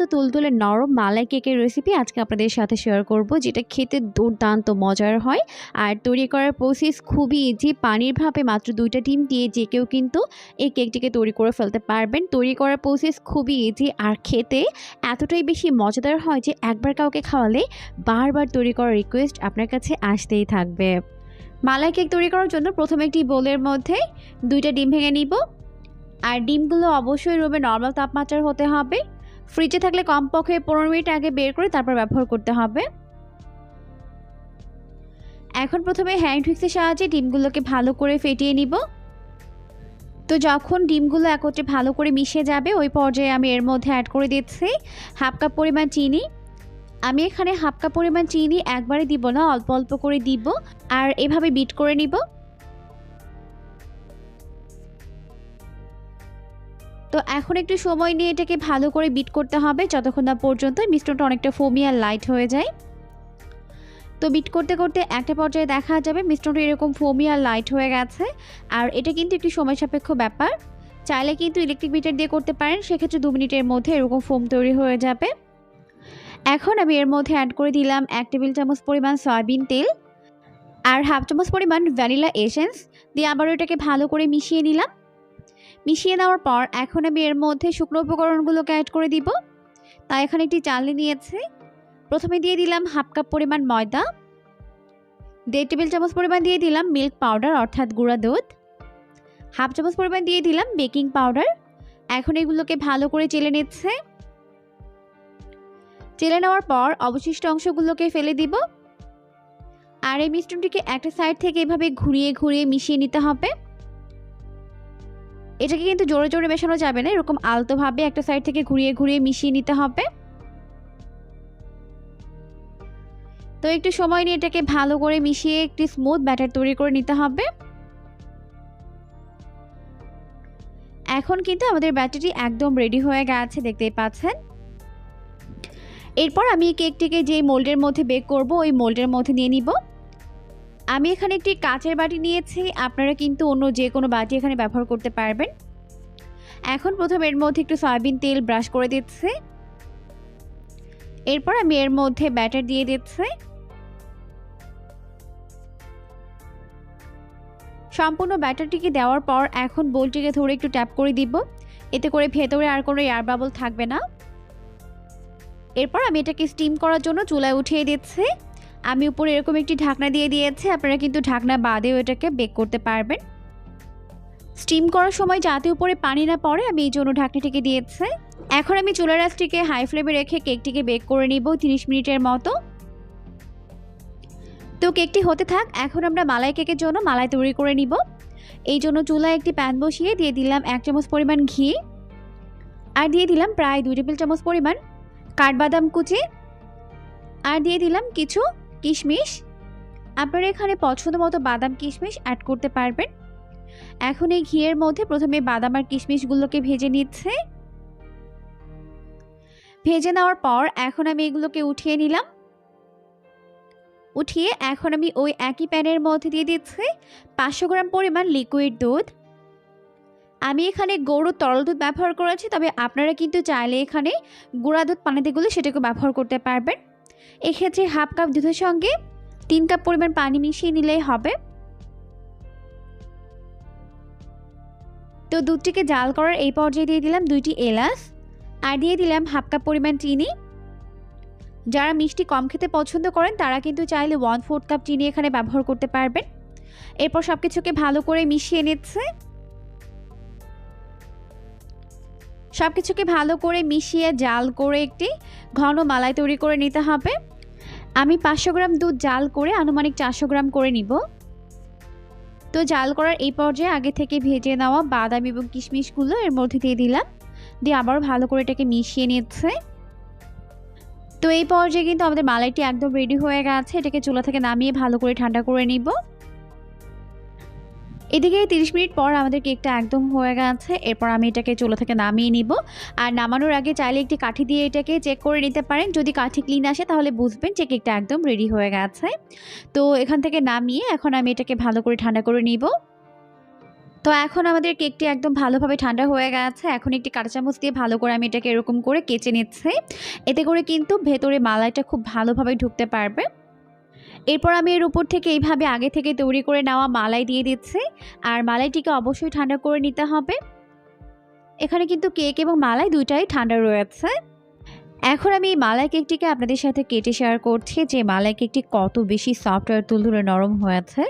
তো তুলতুলে নরম মালাই কেকের রেসিপি আজকে আপনাদের সাথে শেয়ার করব, যেটা খেতে দুর্দান্ত মজার হয়। আর তৈরি করার প্রসেস খুবই ইজি পানির ভাপে মাত্র দুইটা ডিম দিয়ে যে কেউ কিন্তু এই কেকটিকে তৈরি করে ফেলতে পারবেন। তৈরি করার প্রসেস খুবই ইজি আর খেতে এতটাই বেশি মজাদার হয় যে একবার কাউকে খাওয়ালে বারবার তৈরি করার রিকোয়েস্ট আপনার কাছে আসতেই থাকবে। মালাই কেক তৈরি করার জন্য প্রথমে একটি বোলের মধ্যে দুইটা ডিম ভেঙে নিব। আর ডিমগুলো অবশ্যই রুমে নর্মাল তাপমাত্রার হতে হবে। ফ্রিজে থাকলে কমপক্ষে পনেরো মিনিট আগে বের করে তারপর ব্যবহার করতে হবে। এখন প্রথমে হ্যান্ড হুইক্সের সাহায্যে ডিমগুলোকে ভালো করে ফেটিয়ে নিব। তো যখন ডিমগুলো একত্রে ভালো করে মিশে যাবে, ওই পর্যায়ে আমি এর মধ্যে অ্যাড করে দিচ্ছি হাফ কাপ পরিমাণ চিনি। আমি এখানে হাফ কাপ পরিমাণ চিনি একবারে দিব না, অল্প অল্প করে দিব। আর এভাবে বিট করে নিব। তো এখন একটু সময় নিয়ে এটাকে ভালো করে বিট করতে হবে। যতক্ষণ না পর্যন্ত মিশ্রণটা অনেকটা ফোমি আর লাইট হয়ে যায়। তো বিট করতে করতে একটা পর্যায়ে দেখা যাবে মিশ্রণটা এরকম ফোমি আর লাইট হয়ে গেছে। আর এটা কিন্তু একটি সময় সাপেক্ষ ব্যাপার। চাইলে কিন্তু ইলেকট্রিক বিটার দিয়ে করতে পারেন, সেক্ষেত্রে দু মিনিটের মধ্যে এরকম ফোম তৈরি হয়ে যাবে। এখন আমি এর মধ্যে অ্যাড করে দিলাম এক টেবিল চামচ পরিমাণ সয়াবিন তেল আর হাফ চামচ পরিমাণ ভ্যানিলা এসেন্স দিয়ে আবার এটাকে ভালো করে মিশিয়ে নিলাম। মিশিয়ে দেওয়ার পর এখন আমি এর মধ্যে শুকনো উপকরণগুলোকে অ্যাড করে দিব। তাই এখানে একটি চালনি নিয়েছে। প্রথমে দিয়ে দিলাম হাফ কাপ পরিমাণ ময়দা। দেড় টেবিল চামচ পরিমাণ দিয়ে দিলাম মিল্ক পাউডার, অর্থাৎ গুঁড়া দুধ। হাফ চামচ পরিমাণ দিয়ে দিলাম বেকিং পাউডার। এখন এগুলোকে ভালো করে চেলে নিচ্ছে। চেলে নেওয়ার পর অবশিষ্ট অংশগুলোকে ফেলে দিব। আর এই মিশ্রণটিকে একটা সাইড থেকে এভাবে ঘুরিয়ে ঘুরিয়ে মিশিয়ে নিতে হবে। এটাকে কিন্তু জোরে জোরে মেশানো যাবে না, এরকম আলতোভাবে একটা সাইড থেকে ঘুরিয়ে ঘুরিয়ে মিশিয়ে নিতে হবে। তো একটু সময় নিয়ে এটাকে ভালো করে মিশিয়ে একটি স্মুথ ব্যাটার তৈরি করে নিতে হবে। এখন কিন্তু আমাদের ব্যাটারটি একদম রেডি হয়ে গেছে, দেখতেই পাচ্ছেন। এরপর আমি কেকটিকে যেই মোল্ডের মধ্যে বেক করব, ওই মোল্ডের মধ্যে নিয়ে নিব। আমি এখানে একটি কাঁচের বাটি নিয়েছি। আপনারা কিন্তু অন্য যে কোনো বাটি এখানে ব্যবহার করতে পারবেন। এখন প্রথম এর মধ্যে একটু সয়াবিন তেল ব্রাশ করে দিচ্ছে। এরপর আমি এর মধ্যে ব্যাটার দিয়ে দিচ্ছে। সম্পূর্ণ ব্যাটারটিকে দেওয়ার পর এখন বোলটিকে ধরে একটু ট্যাপ করে দিব। এতে করে ভেতরে আর কোনো এয়ার বাবল থাকবে না। এরপর আমি এটাকে স্টিম করার জন্য চুলায় উঠিয়ে দিচ্ছি। আমি উপরে এরকম একটি ঢাকনা দিয়ে দিয়েছি, আপনারা কিন্তু ঢাকনা বাদেও এটাকে বেক করতে পারবেন। স্টিম করার সময় যাতে উপরে পানি না পড়ে, আমি এই জন্য ঢাকনাটিকে দিয়েছি। এখন আমি চুলার রাসটিকে হাই ফ্লেমে রেখে কেকটিকে বেক করে নিব তিরিশ মিনিটের মতো। তো কেকটি হতে থাক, এখন আমরা মালাই কেকের জন্য মালাই তৈরি করে নিব। এই জন্য চুলায় একটি প্যান বসিয়ে দিয়ে দিলাম এক চামচ পরিমাণ ঘি। আর দিয়ে দিলাম প্রায় দুই টেবিল চামচ পরিমাণ কাঠবাদাম কুচি। আর দিয়ে দিলাম কিছু কিশমিশ? আপনারা এখানে পছন্দ মতো বাদাম কিশমিশ অ্যাড করতে পারবেন। এখন এই ঘিয়ের মধ্যে প্রথমে বাদাম আর কিশমিশগুলোকে ভেজে নিচ্ছে। ভেজে নেওয়ার পর এখন আমি এগুলোকে উঠিয়ে নিলাম। উঠিয়ে এখন আমি ওই একই প্যানের মধ্যে দিয়ে দিচ্ছি পাঁচশো গ্রাম পরিমাণ লিকুইড দুধ। আমি এখানে গরুর তরল দুধ ব্যবহার করেছি, তবে আপনারা কিন্তু চাইলে এখানে গুঁড়া দুধ পানিতে গুলে সেটাকে ব্যবহার করতে পারবেন। এক্ষেত্রে হাফ কাপ দুধের সঙ্গে তিন কাপ পরিমাণ পানি মিশিয়ে নিলেই হবে। তো দুধটিকে জাল করার এই পর্যায়ে দিয়ে দিলাম দুইটি এলাচ আর দিয়ে দিলাম হাফ কাপ পরিমাণ চিনি। যারা মিষ্টি কম খেতে পছন্দ করেন, তারা কিন্তু চাইলে ওয়ান ফোর্থ কাপ চিনি এখানে ব্যবহার করতে পারবেন। এরপর সব কিছুকে ভালো করে মিশিয়ে নিচ্ছে। সব কিছুকে ভালো করে মিশিয়ে জাল করে একটি ঘন মালাই তৈরি করে নিতে হবে। আমি পাঁচশো গ্রাম দুধ জাল করে আনুমানিক চারশো গ্রাম করে নিব। তো জাল করার এই পর্যায়ে আগে থেকে ভেজে নেওয়া বাদাম এবং কিশমিশগুলো এর মধ্যে দিয়ে দিলাম। দিয়ে আবার ভালো করে এটাকে মিশিয়ে নিচ্ছে। তো এই পর্যায়ে কিন্তু আমাদের মালাইটি একদম রেডি হয়ে গেছে। এটাকে চুলা থেকে নামিয়ে ভালো করে ঠান্ডা করে নিব। এদিকে তিরিশ মিনিট পর আমাদের কেকটা একদম হয়ে গেছে। এরপর আমি এটাকে চুলা থেকে নামিয়ে নিব। আর নামানোর আগে চাইলে একটি কাঠি দিয়ে এটাকে চেক করে নিতে পারেন। যদি কাঠি ক্লিন আসে তাহলে বুঝবেন যে কেকটা একদম রেডি হয়ে গেছে। তো এখান থেকে নামিয়ে এখন আমি এটাকে ভালো করে ঠান্ডা করে নিব। তো এখন আমাদের কেকটি একদম ভালোভাবে ঠান্ডা হয়ে গেছে। এখন একটি কাঁটা চামচ দিয়ে ভালো করে আমি এটাকে এরকম করে কেচে নিচ্ছি। এতে করে কিন্তু ভেতরে মালাইটা খুব ভালোভাবে ঢুকতে পারবে। এরপর আমি এর উপর থেকে এইভাবে আগে থেকে তৈরি করে নেওয়া মালাই দিয়ে দিচ্ছি। আর মালাইটিকে অবশ্যই ঠান্ডা করে নিতে হবে। এখানে কিন্তু কেক এবং মালাই দুইটাই ঠান্ডা রয়েছে। এখন আমি এই মালাই কেকটিকে আপনাদের সাথে কেটে শেয়ার করছি যে মালাই কেকটি কত বেশি সফট আর তুলতুলে নরম হয়েছে।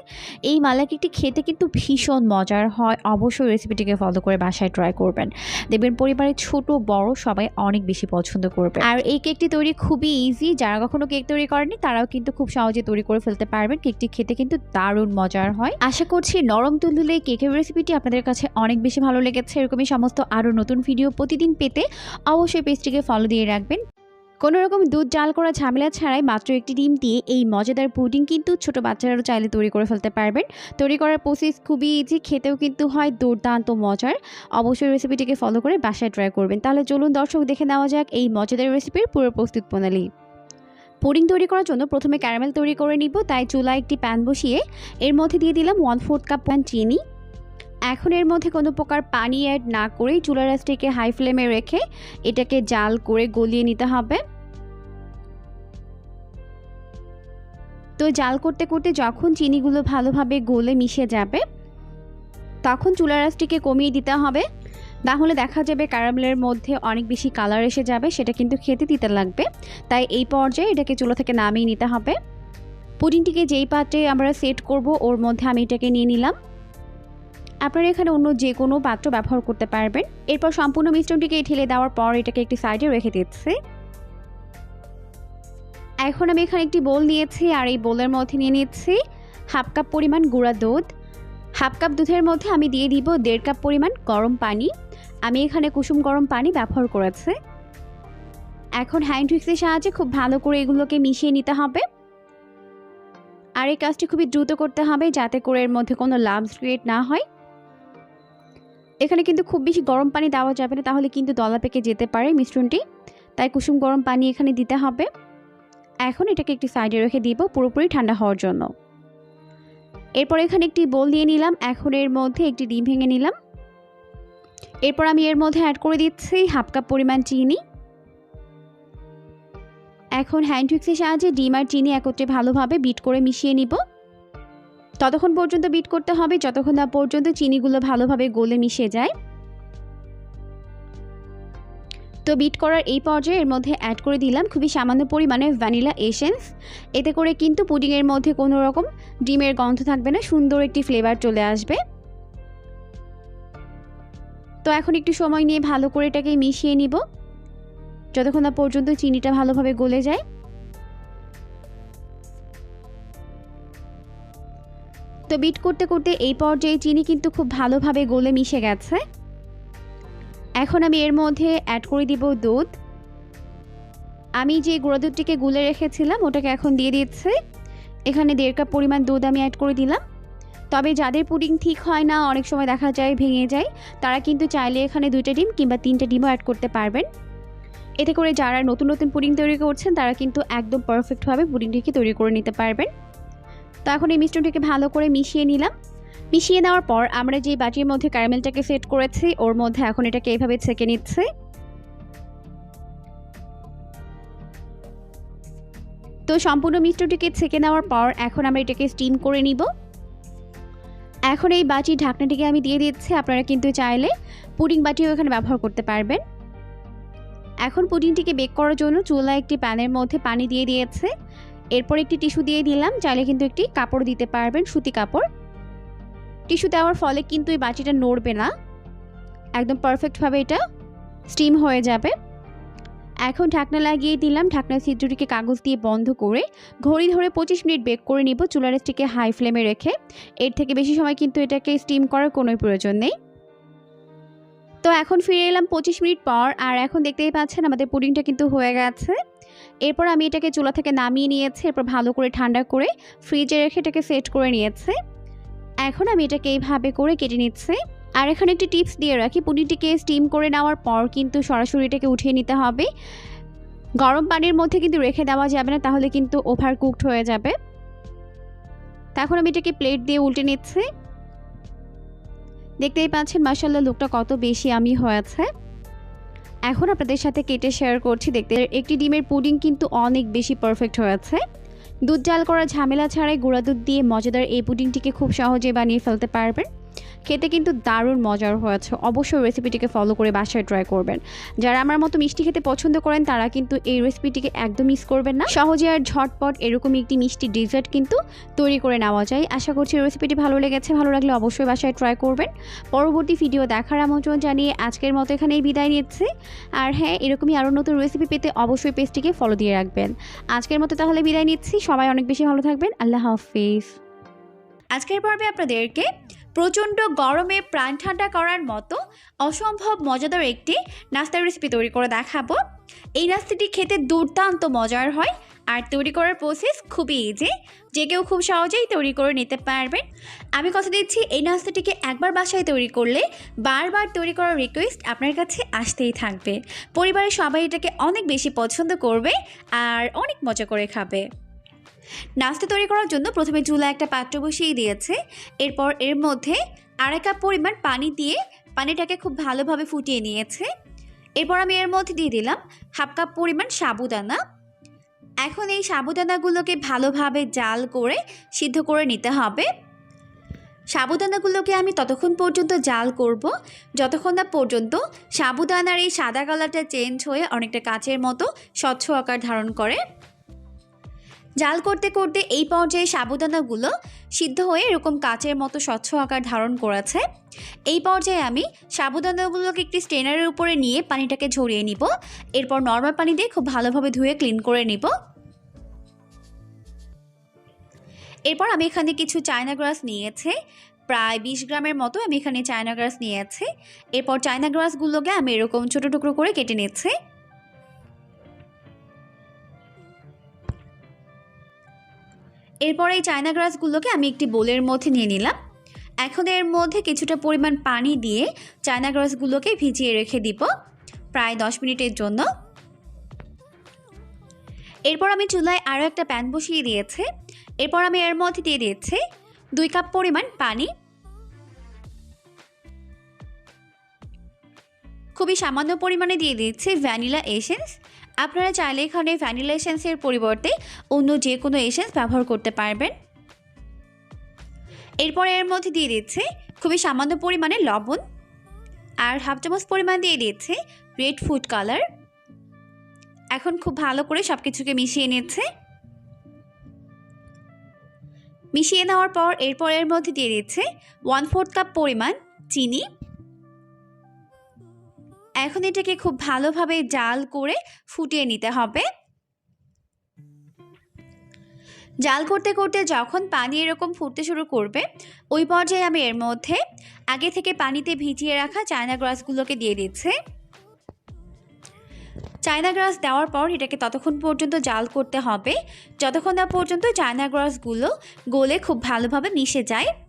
এই মালাই কেকটি খেতে কিন্তু ভীষণ মজার হয়। অবশ্যই রেসিপিটিকে ফলো করে বাসায় ট্রাই করবেন। দেখবেন পরিবারের ছোট, বড় সবাই অনেক বেশি পছন্দ করবে। আর এই কেকটি তৈরি খুবই ইজি যারা কখনো কেক তৈরি করেনি তারাও কিন্তু খুব সহজে তৈরি করে ফেলতে পারবেন। কেকটি খেতে কিন্তু দারুণ মজার হয়। আশা করছি নরম তুলতুলে কেকের রেসিপিটি আপনাদের কাছে অনেক বেশি ভালো লেগেছে। এরকমই সমস্ত আরও নতুন ভিডিও প্রতিদিন পেতে অবশ্যই পেজটিকে ফলো দিয়ে রাখবেন। কোনো রকম দুধ জাল করা ঝামেলা ছাড়াই মাত্র একটি ডিম দিয়ে এই মজাদার পুডিং কিন্তু ছোট বাচ্চারাও চাইলে তৈরি করে ফেলতে পারবেন। তৈরি করার প্রসেস খুবই ইজি খেতেও কিন্তু হয় দুর্দান্ত মজার। অবশ্যই রেসিপিটিকে ফলো করে বাসায় ট্রাই করবেন। তাহলে চলুন দর্শক দেখে নেওয়া যাক এই মজাদার রেসিপির পুরো প্রস্তুত প্রণালী। পুডিং তৈরি করার জন্য প্রথমে ক্যারামেল তৈরি করে নিব, তাই চুলায় একটি প্যান বসিয়ে এর মধ্যে দিয়ে দিলাম ওয়ান ফোর্থ কাপ প্যান চিনি এখন এর মধ্যে কোনো প্রকার পানি অ্যাড না করেই চুলা রাসটিকে হাই ফ্লেমে রেখে এটাকে জাল করে গলিয়ে নিতে হবে। তো জাল করতে করতে যখন চিনিগুলো ভালোভাবে গলে মিশে যাবে, তখন চুলা রাসটিকে কমিয়ে দিতে হবে। তাহলে দেখা যাবে ক্যারামেলের মধ্যে অনেক বেশি কালার এসে যাবে, সেটা কিন্তু খেতে দিতে লাগবে। তাই এই পর্যায়ে এটাকে চুলা থেকে নামিয়ে নিতে হবে। পুডিংটিকে যেই পাত্রে আমরা সেট করব, ওর মধ্যে আমি এটাকে নিয়ে নিলাম। আপনারা এখানে অন্য যে কোনো পাত্র ব্যবহার করতে পারবেন। এরপর সম্পূর্ণ মিশ্রণটিকে ঢেলে দেওয়ার পর এটাকে একটি সাইডে রেখে দিচ্ছি। এখন আমি এখানে একটি বোল নিয়েছি আর এই বোলের মধ্যে নিয়ে নিচ্ছি হাফ কাপ পরিমাণ গুঁড়া দুধ। হাফ কাপ দুধের মধ্যে আমি দিয়ে দিব দেড় কাপ পরিমাণ গরম পানি। আমি এখানে কুসুম গরম পানি ব্যবহার করেছি। এখন হ্যান্ড উইক্সের সাহায্যে খুব ভালো করে এগুলোকে মিশিয়ে নিতে হবে। আর এই কাজটি খুবই দ্রুত করতে হবে যাতে করে এর মধ্যে কোনো লাভস ক্রিয়েট না হয়। এখানে কিন্তু খুব বেশি গরম পানি দেওয়া যাবে না, তাহলে কিন্তু দলা পেকে যেতে পারে মিশ্রণটি। তাই কুসুম গরম পানি এখানে দিতে হবে। এখন এটাকে একটি সাইডে রেখে দিব পুরোপুরি ঠান্ডা হওয়ার জন্য। এরপর এখানে একটি বোল নিয়ে নিলাম। এখন এর মধ্যে একটি ডিম ভেঙে নিলাম। এরপর আমি এর মধ্যে অ্যাড করে দিচ্ছি হাফ কাপ পরিমাণ চিনি। এখন হ্যান্ড উইক্সের সাহায্যে ডিম আর চিনি একত্রে ভালোভাবে বিট করে মিশিয়ে নিব। ততক্ষণ পর্যন্ত বিট করতে হবে, যতক্ষণ না পর্যন্ত চিনিগুলো ভালোভাবে গলে মিশে যায়। তো বিট করার এই পর্যায়ে এর মধ্যে অ্যাড করে দিলাম খুবই সামান্য পরিমাণে ভ্যানিলা এসেন্স এতে করে কিন্তু পুডিংয়ের মধ্যে কোনো রকম ডিমের গন্ধ থাকবে না, সুন্দর একটি ফ্লেভার চলে আসবে। তো এখন একটু সময় নিয়ে ভালো করে এটাকে মিশিয়ে নিব। যতক্ষণ না পর্যন্ত চিনিটা ভালোভাবে গলে যায়। তো বিট করতে করতে এই পর্যায়ে চিনি কিন্তু খুব ভালোভাবে গলে মিশে গেছে। এখন আমি এর মধ্যে অ্যাড করে দিব দুধ। আমি যে গুঁড়ো দুধটিকে গুলে রেখেছিলাম, ওটাকে এখন দিয়ে দিচ্ছে। এখানে দেড় কাপ পরিমাণ দুধ আমি অ্যাড করে দিলাম। তবে যাদের পুডিং ঠিক হয় না, অনেক সময় দেখা যায় ভেঙে যায়, তারা কিন্তু চাইলে এখানে দুইটা ডিম কিংবা তিনটে ডিমও অ্যাড করতে পারবেন। এতে করে যারা নতুন নতুন পুডিং তৈরি করছেন, তারা কিন্তু একদম পারফেক্টভাবে পুডিংটিকে তৈরি করে নিতে পারবেন। তো এখন এই মিশ্রণটিকে ভালো করে মিশিয়ে নিলাম। মিশিয়ে নেওয়ার পর আমরা যে বাটির মধ্যে ক্যারামেলটাকে সেট করেছি, ওর মধ্যে এখন এটাকে এইভাবে ছেঁকে নিচ্ছে। তো সম্পূর্ণ মিশ্রটিকে ছেঁকে নেওয়ার পর এখন আমরা এটাকে স্টিম করে নিব। এখন এই বাটি ঢাকনাটিকে আমি দিয়ে দিচ্ছি, আপনারা কিন্তু চাইলে পুডিং বাটিও এখানে ব্যবহার করতে পারবেন। এখন পুডিংটিকে বেক করার জন্য চুলা একটি প্যানের মধ্যে পানি দিয়ে দিয়েছে। এরপর একটি টিস্যু দিয়ে দিলাম চাইলে কিন্তু একটি কাপড় দিতে পারবেন, সুতি কাপড়। টিস্যু দেওয়ার ফলে কিন্তু এই বাটিটা নড়বে না। একদম পারফেক্টভাবে এটা স্টিম হয়ে যাবে। এখন ঢাকনা লাগিয়ে দিলাম, ঢাকনার ছিদ্রটিকে কাগজ দিয়ে বন্ধ করে ঘড়ি ধরে পঁচিশ মিনিট বেক করে নিব, চুলার স্টিকে হাই ফ্লেমে রেখে। এর থেকে বেশি সময় কিন্তু এটাকে স্টিম করার কোনো প্রয়োজন নেই। তো এখন ফিরে এলাম পঁচিশ মিনিট পর, আর এখন দেখতেই পাচ্ছেন আমাদের পুডিংটা কিন্তু হয়ে গেছে। এরপর আমি এটাকে চুলা থেকে নামিয়ে নিয়েছি, এরপর ভালো করে ঠান্ডা করে ফ্রিজে রেখে এটাকে সেট করে নিয়েছে। এখন আমি এটাকে এইভাবে করে কেটে নিচ্ছি। আর এখানে একটি টিপস দিয়ে রাখি পুডিংটিকে স্টিম করে নেওয়ার পর কিন্তু সরাসরি এটাকে উঠিয়ে নিতে হবে। গরম পানির মধ্যে কিন্তু রেখে দেওয়া যাবে না, তাহলে কিন্তু ওভার কুকড হয়ে যাবে। এখন আমি এটাকে প্লেট দিয়ে উল্টে নিচ্ছি। দেখতেই পাচ্ছেন মাসাল্লাহ লুকটা কত বেশি আমি হয়েছে। এখন আপনাদের সাথে কেটে শেয়ার করছি। দেখতে একটি ডিমের পুডিং কিন্তু অনেক বেশি পারফেক্ট হয়েছে দুধ জাল করা ঝামেলা ছাড়াই গুঁড়া দুধ দিয়ে মজাদার এই পুডিংটিকে খুব সহজে বানিয়ে ফেলতে পারবেন। খেতে কিন্তু দারুণ মজার হয়েছে। অবশ্যই রেসিপিটিকে ফলো করে বাসায় ট্রাই করবেন। যারা আমার মতো মিষ্টি খেতে পছন্দ করেন, তারা কিন্তু এই রেসিপিটিকে একদম মিস করবেন না। সহজে আর ঝটপট এরকমই একটি মিষ্টি ডেজার্ট কিন্তু তৈরি করে নেওয়া যায়। আশা করছি রেসিপিটি ভালো লেগেছে। ভালো লাগলে অবশ্যই বাসায় ট্রাই করবেন। পরবর্তী ভিডিও দেখার আমন্ত্রণ জানিয়ে আজকের মতো এখানেই বিদায় নিচ্ছি। আর হ্যাঁ এরকমই আরও নতুন রেসিপি পেতে অবশ্যই পেজটিকে ফলো দিয়ে রাখবেন। আজকের মতো তাহলে বিদায় নিচ্ছি। সবাই অনেক বেশি ভালো থাকবেন। আল্লাহ হাফিজ। আজকের পর্বে আপনাদেরকে প্রচণ্ড গরমে প্রাণ ঠান্ডা করার মতো অসম্ভব মজাদার একটি নাস্তার রেসিপি তৈরি করে দেখাবো। এই নাস্তাটি খেতে দুর্দান্ত মজার হয় আর তৈরি করার প্রসেস খুবই ইজি যে কেউ খুব সহজেই তৈরি করে নিতে পারবেন। আমি কথা দিচ্ছি এই নাস্তাটিকে একবার বাসায় তৈরি করলে বারবার তৈরি করার রিকোয়েস্ট আপনার কাছে আসতেই থাকবে। পরিবারের সবাই এটাকে অনেক বেশি পছন্দ করবে আর অনেক মজা করে খাবে। নাস্তা তৈরি করার জন্য প্রথমে চুলা একটা পাত্র বসিয়ে দিয়েছে। এরপর এর মধ্যে আড়াই কাপ পরিমাণ পানি দিয়ে পানিটাকে খুব ভালোভাবে ফুটিয়ে নিয়েছে। এরপর আমি এর মধ্যে দিয়ে দিলাম হাফ কাপ পরিমাণ সাবুদানা। এখন এই সাবুদানাগুলোকে ভালোভাবে জাল করে সিদ্ধ করে নিতে হবে। সাবুদানাগুলোকে আমি ততক্ষণ পর্যন্ত জাল করব। যতক্ষণ না পর্যন্ত সাবুদানার এই সাদা কালারটা চেঞ্জ হয়ে অনেকটা কাচের মতো স্বচ্ছ আকার ধারণ করে। জাল করতে করতে এই পর্যায়ে সাবুদানাগুলো সিদ্ধ হয়ে এরকম কাচের মতো স্বচ্ছ আকার ধারণ করেছে। এই পর্যায়ে আমি সাবুদানাগুলোকে একটি স্টেনারের উপরে নিয়ে পানিটাকে ঝরিয়ে নিব। এরপর নর্মাল পানি দিয়ে খুব ভালোভাবে ধুয়ে ক্লিন করে নিব। এরপর আমি এখানে কিছু চায়না গ্রাস নিয়েছে। প্রায় বিশ গ্রামের মতো আমি এখানে চায়না গ্রাস নিয়েছি। এরপর চায়না গ্রাসগুলোকে আমি এরকম ছোটো টুকরো করে কেটে নিচ্ছি। এরপর এই চায়না গ্রাসগুলোকে আমি একটি বোলের মধ্যে নিয়ে নিলাম। এখন এর মধ্যে কিছুটা পরিমাণ পানি দিয়ে চায়না গ্রাসগুলোকে ভিজিয়ে রেখে দিব প্রায় দশ মিনিটের জন্য। এরপর আমি চুলায় আরও একটা প্যান বসিয়ে দিয়েছে। এরপর আমি এর মধ্যে দিয়ে দিয়েছি দুই কাপ পরিমাণ পানি। খুবই সামান্য পরিমাণে দিয়ে দিচ্ছি ভ্যানিলা এসেন্স আপনারা চাইলে এখানে ভ্যানিলা এসেন্সের পরিবর্তে অন্য যে কোনো এসেন্স ব্যবহার করতে পারবেন। এরপর এর মধ্যে দিয়ে দিচ্ছে খুবই সামান্য পরিমাণে লবণ আর হাফ চামচ পরিমাণ দিয়ে দিচ্ছে রেড ফুড কালার। এখন খুব ভালো করে সব কিছুকে মিশিয়ে নিচ্ছে। মিশিয়ে নেওয়ার পর এরপর এর মধ্যে দিয়ে দিচ্ছে ওয়ান ফোর্থ কাপ পরিমাণ চিনি। এখন এটাকে খুব ভালোভাবে জাল করে ফুটিয়ে নিতে হবে। জাল করতে করতে যখন পানি এরকম ফুটতে শুরু করবে, ওই পর্যায়ে আমি এর মধ্যে আগে থেকে পানিতে ভিজিয়ে রাখা চায়না গ্রাসগুলোকে দিয়ে দিচ্ছে। চায়না গ্রাস দেওয়ার পর এটাকে ততক্ষণ পর্যন্ত জাল করতে হবে। যতক্ষণ না পর্যন্ত চায়না গ্রাসগুলো গলে খুব ভালোভাবে মিশে যায়।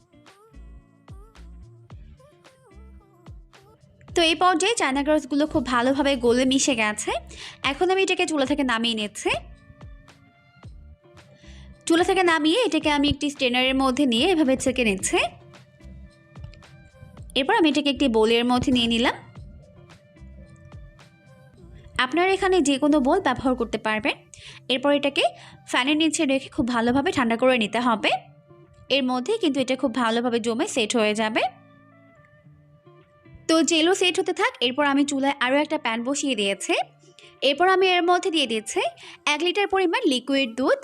তো এই পর্যায়ে চায়না গ্রাসগুলো খুব ভালোভাবে গলে মিশে গেছে। এখন আমি এটাকে চুলা থেকে নামিয়ে নিচ্ছি। চুলা থেকে নামিয়ে এটাকে আমি একটি স্টেনারের মধ্যে নিয়ে এভাবে ছেঁকে নিচ্ছি। এরপর আমি এটাকে একটি বোলের মধ্যে নিয়ে নিলাম। আপনারা এখানে যে কোনো বোল ব্যবহার করতে পারবেন। এরপর এটাকে ফ্যানের নিচে রেখে খুব ভালোভাবে ঠান্ডা করে নিতে হবে। এর মধ্যে কিন্তু এটা খুব ভালোভাবে জমে সেট হয়ে যাবে। তো জেলো সেট হতে থাক, এরপর আমি চুলায় আরও একটা প্যান বসিয়ে দিয়েছি। এরপর আমি এর মধ্যে দিয়ে দিচ্ছি এক লিটার পরিমাণ লিকুইড দুধ।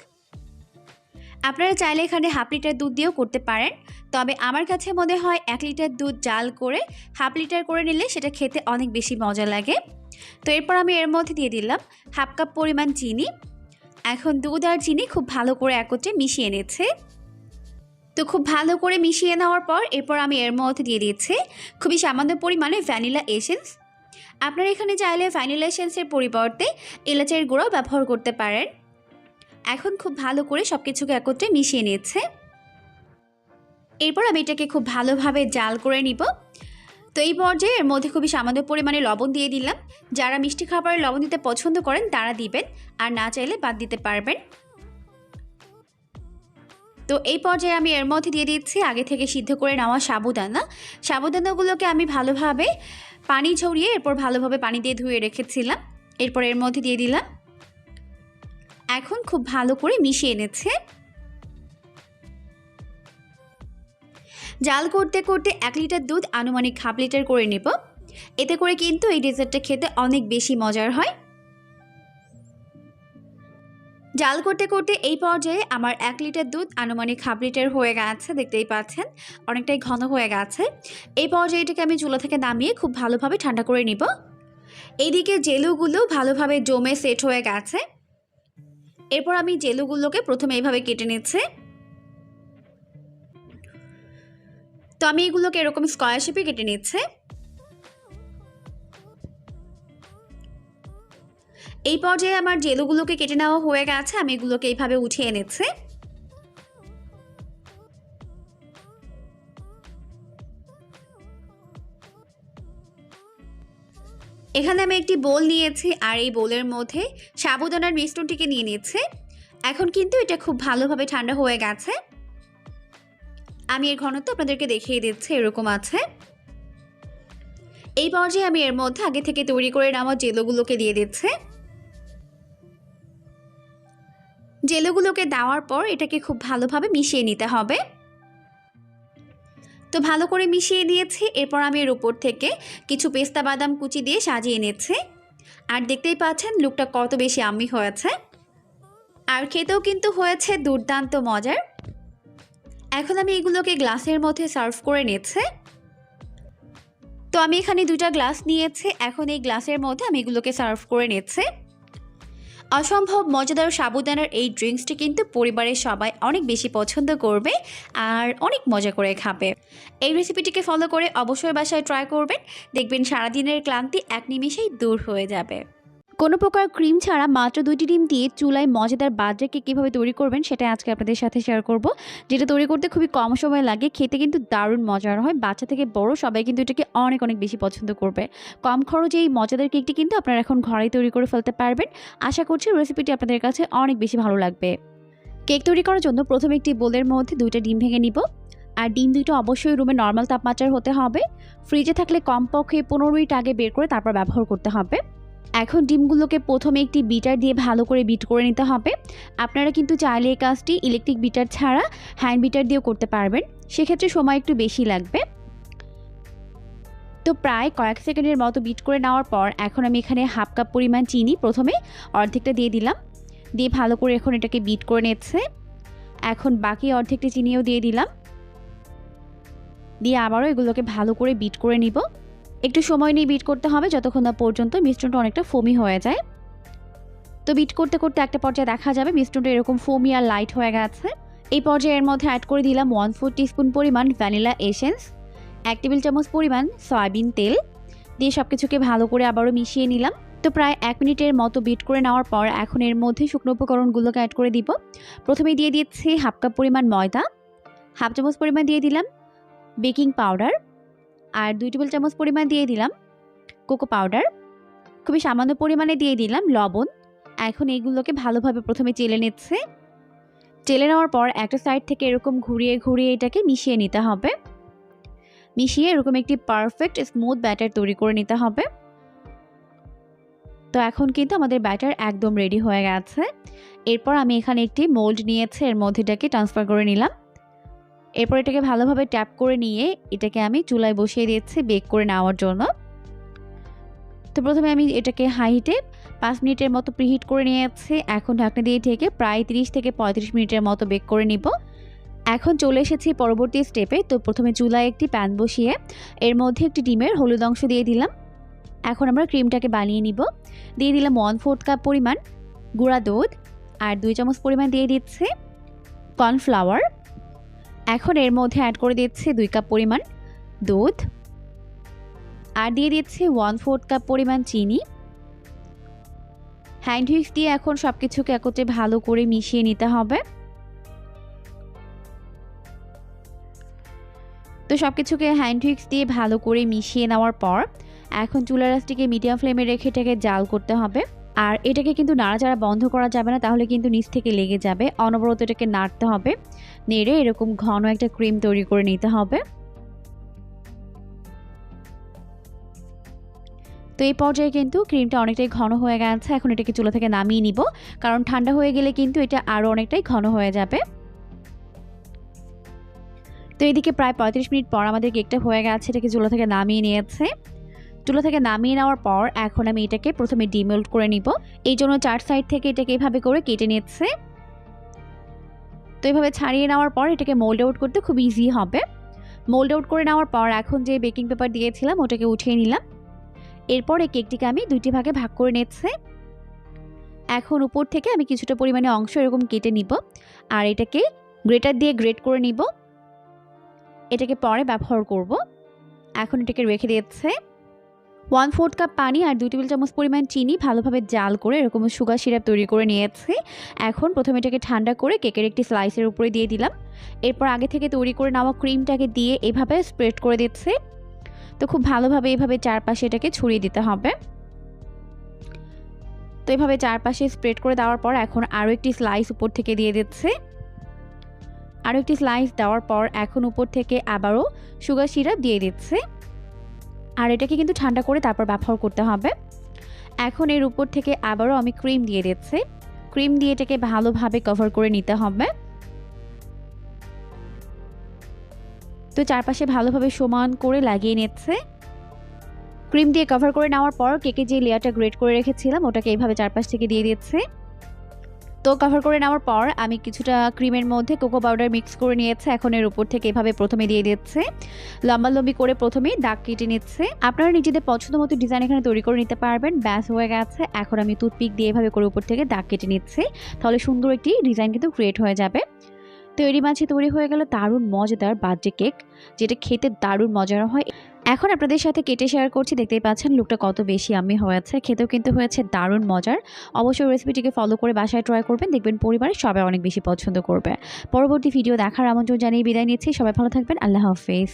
আপনারা চাইলে এখানে হাফ লিটার দুধ দিয়েও করতে পারেন, তবে আমার কাছে মনে হয় এক লিটার দুধ জাল করে হাফ লিটার করে নিলে সেটা খেতে অনেক বেশি মজা লাগে। তো এরপর আমি এর মধ্যে দিয়ে দিলাম হাফ কাপ পরিমাণ চিনি। এখন দুধ আর চিনি খুব ভালো করে একত্রে মিশিয়ে নিচ্ছে। তো খুব ভালো করে মিশিয়ে নেওয়ার পর এরপর আমি এর মধ্যে দিয়ে দিচ্ছি খুবই সামান্য পরিমাণে ভ্যানিলা এসেন্স। আপনারা এখানে চাইলে ভ্যানিলা এসেন্সের পরিবর্তে এলাচের গুঁড়ো ব্যবহার করতে পারেন। এখন খুব ভালো করে সব কিছুকে একত্রে মিশিয়ে নিচ্ছে। এরপর আমি এটাকে খুব ভালোভাবে জাল করে নিব। তো এই পর্যায়ে এর মধ্যে খুবই সামান্য পরিমাণে লবণ দিয়ে দিলাম। যারা মিষ্টি খাবারে লবণ দিতে পছন্দ করেন তারা দিবেন, আর না চাইলে বাদ দিতে পারবেন। তো এই পর্যায়ে আমি এর মধ্যে দিয়ে দিচ্ছি, আগে থেকে সিদ্ধ করে নেওয়া সাবুদানা। সাবুদানাগুলোকে আমি ভালোভাবে পানি ঝরিয়ে এরপর ভালোভাবে পানি দিয়ে ধুয়ে রেখেছিলাম। এরপর এর মধ্যে দিয়ে দিলাম। এখন খুব ভালো করে মিশিয়ে এনেছে জাল করতে করতে এক লিটার দুধ, আনুমানিক হাফ লিটার করে নেব। এতে করে কিন্তু এই ডেজার্টটা খেতে অনেক বেশি মজার হয়। জাল করতে করতে এই পর্যায়ে আমার এক লিটার দুধ আনুমানিক হাফ লিটার হয়ে গেছে, দেখতেই পাচ্ছেন। অনেকটাই ঘন হয়ে গেছে। এই পর্যায়ে এটাকে আমি চুলা থেকে নামিয়ে খুব ভালোভাবে ঠান্ডা করে নিব। এইদিকে জেলুগুলো ভালোভাবে জমে সেট হয়ে গেছে। এরপর আমি জেলুগুলোকে প্রথমে এইভাবে কেটে নিচ্ছে। তো আমি এগুলোকে এরকম স্কোয়ার শেপে কেটে নিচ্ছে। এই পর্যায়ে আমার জেলুগুলোকে কেটে নেওয়া হয়ে গেছে, আমি এগুলোকে এইভাবে উঠিয়ে এনেছি। এখানে আমি একটি বোল নিয়েছি, আর এই বোলের মধ্যে সাবুদানার মিশ্রণটিকে নিয়ে নিয়েছি। এখন কিন্তু এটা খুব ভালোভাবে ঠান্ডা হয়ে গেছে। আমি এর ঘনত্ব আপনাদেরকে দেখিয়ে দিচ্ছি, এরকম আছে। এই পর্যায়ে আমি এর মধ্যে আগে থেকে তৈরি করে নেওয়া জেলোগুলোকে দিয়ে দিচ্ছে। জেলোগুলোকে দেওয়ার পর এটাকে খুব ভালোভাবে মিশিয়ে নিতে হবে। তো ভালো করে মিশিয়ে নিয়েছি এরপর আমি এর উপর থেকে কিছু পেস্তা বাদাম কুচি দিয়ে সাজিয়ে নিয়েছি। আর দেখতেই পাচ্ছেন, লুকটা কত বেশি আমি হয়েছে। আর খেতেও কিন্তু হয়েছে দুর্দান্ত মজার। এখন আমি এগুলোকে গ্লাসের মধ্যে সার্ভ করে নিচ্ছে তো আমি এখানে দুটা গ্লাস নিয়েছি, এখন এই গ্লাসের মধ্যে আমি এগুলোকে সার্ভ করে নিচ্ছে অসম্ভব, মজাদার সাবুদানার এই ড্রিঙ্কসটি কিন্তু পরিবারের সবাই অনেক বেশি পছন্দ করবে আর অনেক মজা করে খাবে। এই রেসিপিটিকে ফলো করে অবশ্যই বাসায় ট্রাই করবেন। দেখবেন সারাদিনের ক্লান্তি এক নিমিষেই দূর হয়ে যাবে। কোনো প্রকার ক্রিম ছাড়া মাত্র দুইটি ডিম দিয়ে চুলায় মজাদার কেক কীভাবে তৈরি করবেন সেটা আজকে আপনাদের সাথে শেয়ার করব। যেটা তৈরি করতে খুবই কম সময় লাগে, খেতে কিন্তু দারুণ মজার হয়। বাচ্চা থেকে বড় সবাই কিন্তু এটাকে অনেক অনেক বেশি পছন্দ করবে। কম খরচে এই মজাদার কেকটি কিন্তু আপনারা এখন ঘরেই তৈরি করে ফেলতে পারবেন। আশা করছি রেসিপিটি আপনাদের কাছে অনেক বেশি ভালো লাগবে। কেক তৈরি করার জন্য প্রথমে একটি বোলের মধ্যে দুইটা ডিম ভেঙে নিব। আর ডিম দুইটা অবশ্যই রুমে নর্মাল তাপমাত্রার হতে হবে। ফ্রিজে থাকলে কমপক্ষে পনেরো মিনিট আগে বের করে তারপর ব্যবহার করতে হবে। এখন ডিমগুলোকে প্রথমে একটি বিটার দিয়ে ভালো করে বিট করে নিতে হবে। আপনারা কিন্তু চাইলে এই কাজটি ইলেকট্রিক বিটার ছাড়া হ্যান্ড বিটার দিয়েও করতে পারবেন। সেক্ষেত্রে সময় একটু বেশি লাগবে। তো প্রায় কয়েক সেকেন্ডের মতো বিট করে নেওয়ার পর এখন আমি এখানে হাফ কাপ পরিমাণ চিনি প্রথমে অর্ধেকটা দিয়ে দিলাম। দিয়ে ভালো করে এখন এটাকে বিট করে নিচ্ছে। এখন বাকি অর্ধেকটি চিনিও দিয়ে দিলাম। দিয়ে আবারও এগুলোকে ভালো করে বিট করে নিব। একটু সময় নিয়ে বিট করতে হবে, যতক্ষণ না পর্যন্ত মিশ্রণটা অনেকটা ফোমি হয়ে যায়। তো বিট করতে করতে একটা পর্যায়ে দেখা যাবে মিশ্রণটা এরকম ফোমি আর লাইট হয়ে গেছে। এই পর্যায়ে এর মধ্যে অ্যাড করে দিলাম ওয়ান ফোর টিস্পুন পরিমাণ ভ্যানিলা এসেন্স এক টেবিল চামচ পরিমাণ সয়াবিন তেল। দিয়ে সব কিছুকে ভালো করে আবারও মিশিয়ে নিলাম। তো প্রায় এক মিনিটের মতো বিট করে নেওয়ার পর এখন এর মধ্যে শুকনো উপকরণগুলোকে অ্যাড করে দিব। প্রথমে দিয়ে দিচ্ছি হাফ কাপ পরিমাণ ময়দা হাফ চামচ পরিমাণ দিয়ে দিলাম বেকিং পাউডার আর দুই টেবিল চামচ পরিমাণ দিয়ে দিলাম কোকো পাউডার। খুবই সামান্য পরিমাণে দিয়ে দিলাম লবণ। এখন এইগুলোকে ভালোভাবে প্রথমে চেলে নিচ্ছে। চেলে নেওয়ার পর একটা সাইড থেকে এরকম ঘুরিয়ে ঘুরিয়ে এটাকে মিশিয়ে নিতে হবে। মিশিয়ে এরকম একটি পারফেক্ট স্মুথ ব্যাটার তৈরি করে নিতে হবে। তো এখন কিন্তু আমাদের ব্যাটার একদম রেডি হয়ে গেছে। এরপর আমি এখানে একটি মোল্ড নিয়েছে, এর মধ্যে এটাকে ট্রান্সফার করে নিলাম। এরপর এটাকে ভালোভাবে ট্যাপ করে নিয়ে এটাকে আমি চুলায় বসিয়ে দিয়েছি বেক করে নেওয়ার জন্য। তো প্রথমে আমি এটাকে হাইটে পাঁচ মিনিটের মতো প্রিহিট করে নিয়েছি। এখন ঢাকনা দিয়ে ঢেকে প্রায় তিরিশ থেকে পঁয়ত্রিশ মিনিটের মতো বেক করে নিব। এখন চলে এসেছি পরবর্তী স্টেপে। তো প্রথমে চুলায় একটি প্যান বসিয়ে এর মধ্যে একটি ডিমের হলুদ অংশ দিয়ে দিলাম। এখন আমরা ক্রিমটাকে বানিয়ে নিব। দিয়ে দিলাম ওয়ান ফোর্থ কাপ পরিমাণ গুঁড়া দুধ আর দুই চামচ পরিমাণ দিয়ে দিচ্ছে কর্নফ্লাওয়ার। এখন এর মধ্যে অ্যাড করে দিচ্ছি দুই কাপ পরিমাণ দুধ আর দিয়ে দিচ্ছি ওয়ান ফোর্থ কাপ পরিমাণ চিনি। হ্যান্ড হুইক্স দিয়ে এখন সব কিছুকে একত্রে ভালো করে মিশিয়ে নিতে হবে। তো সব কিছুকে হ্যান্ড হুইক্স দিয়ে ভালো করে মিশিয়ে নেওয়ার পর এখন চুলা রাসটিকে মিডিয়াম ফ্লেমে রেখে এটাকে জাল করতে হবে। আর এটাকে কিন্তু নাড়াচাড়া বন্ধ করা যাবে না, তাহলে কিন্তু নিচ থেকে লেগে যাবে। অনবরত এটাকে নাড়তে হবে। নেড়ে এরকম ঘন একটা ক্রিম তৈরি করে নিতে হবে। তো এই পর্যায়ে কিন্তু ক্রিমটা অনেকটাই ঘন হয়ে গেছে। এখন এটাকে চুলা থেকে নামিয়ে নিব। কারণ ঠান্ডা হয়ে গেলে কিন্তু এটা আরও অনেকটাই ঘন হয়ে যাবে। তো এদিকে প্রায় পঁয়ত্রিশ মিনিট পর আমাদের কেকটা হয়ে গেছে। এটাকে চুলা থেকে নামিয়ে নিয়েছে। চুলা থেকে নামিয়ে নেওয়ার পর এখন আমি এটাকে প্রথমে ডিমোল্ড করে নিব। এই জন্য চার সাইড থেকে এটাকে এভাবে করে কেটে নিচ্ছে। তো এভাবে ছাড়িয়ে নেওয়ার পর এটাকে মোল্ড আউট করতে খুব ইজি হবে। মোল্ড আউট করে নেওয়ার পর এখন যে বেকিং পেপার দিয়েছিলাম, ওটাকে উঠিয়ে নিলাম। এরপর এই কেকটিকে আমি দুইটি ভাগে ভাগ করে নিচ্ছে। এখন উপর থেকে আমি কিছুটা পরিমাণে অংশ এরকম কেটে নিব আর এটাকে গ্রেটার দিয়ে গ্রেট করে নিব। এটাকে পরে ব্যবহার করব। এখন এটাকে রেখে দিয়েছে। ওয়ান ফোর্থ কাপ পানি আর দুই টেবিল চামচ পরিমাণ চিনি ভালোভাবে জাল করে এরকম সুগার সিরাপ তৈরি করে নিয়েছি। এখন প্রথমে এটাকে ঠান্ডা করে কেকের একটি স্লাইসের উপরে দিয়ে দিলাম। এরপর আগে থেকে তৈরি করে নেওয়া ক্রিমটাকে দিয়ে এভাবে স্প্রেড করে দিচ্ছে। তো খুব ভালোভাবে এভাবে চারপাশে এটাকে ছড়িয়ে দিতে হবে। তো এভাবে চারপাশে স্প্রেড করে দেওয়ার পর এখন আরও একটি স্লাইস উপর থেকে দিয়ে দিচ্ছে। আরও একটি স্লাইস দেওয়ার পর এখন উপর থেকে আবারও সুগার সিরাপ দিয়ে দিচ্ছে। আর এটাকে কিন্তু ঠান্ডা করে তারপর ব্যবহার করতে হবে। এখন এর উপর থেকে আবারও আমি ক্রিম দিয়ে দিচ্ছি। ক্রিম দিয়ে এটাকে ভালোভাবে কভার করে নিতে হবে। তো চারপাশে ভালোভাবে সমান করে লাগিয়ে নিচ্ছে। ক্রিম দিয়ে কভার করে নেওয়ার পর কেকে যে লেয়ারটা গ্রেট করে রেখেছিলাম, ওটাকে এইভাবে চারপাশ থেকে দিয়ে দিচ্ছে। তো কভার করে নেওয়ার পর আমি কিছুটা ক্রিমের মধ্যে কোকো পাউডার মিক্স করে নিয়েছে। এখন এর উপর থেকে এভাবে প্রথমে দিয়ে দিচ্ছে। লম্বালম্বি করে প্রথমেই দাগ কেটে নিচ্ছে। আপনারা নিজেদের পছন্দ মতো ডিজাইন এখানে তৈরি করে নিতে পারবেন। ব্যাস, হয়ে গেছে। এখন আমি টুথপিক দিয়ে এভাবে করে উপর থেকে দাগ কেটে নিচ্ছি। তাহলে সুন্দর একটি ডিজাইন কিন্তু ক্রিয়েট হয়ে যাবে। তৈরি মাঝে তৈরি হয়ে গেল দারুণ মজাদার বার্থডে কেক যেটা খেতে দারুণ মজার হয়। এখন আপনাদের সাথে কেটে শেয়ার করছি, দেখতেই পাচ্ছেন লুকটা কত বেশি আমি হয়েছে। খেতেও কিন্তু হয়েছে দারুণ মজার। অবশ্যই রেসিপিটিকে ফলো করে বাসায় ট্রাই করবেন, দেখবেন পরিবারের সবাই অনেক বেশি পছন্দ করবে। পরবর্তী ভিডিও দেখার আমন্ত্রণ জানিয়ে বিদায় নিচ্ছি, সবাই ভালো থাকবেন, আল্লাহ হাফেজ।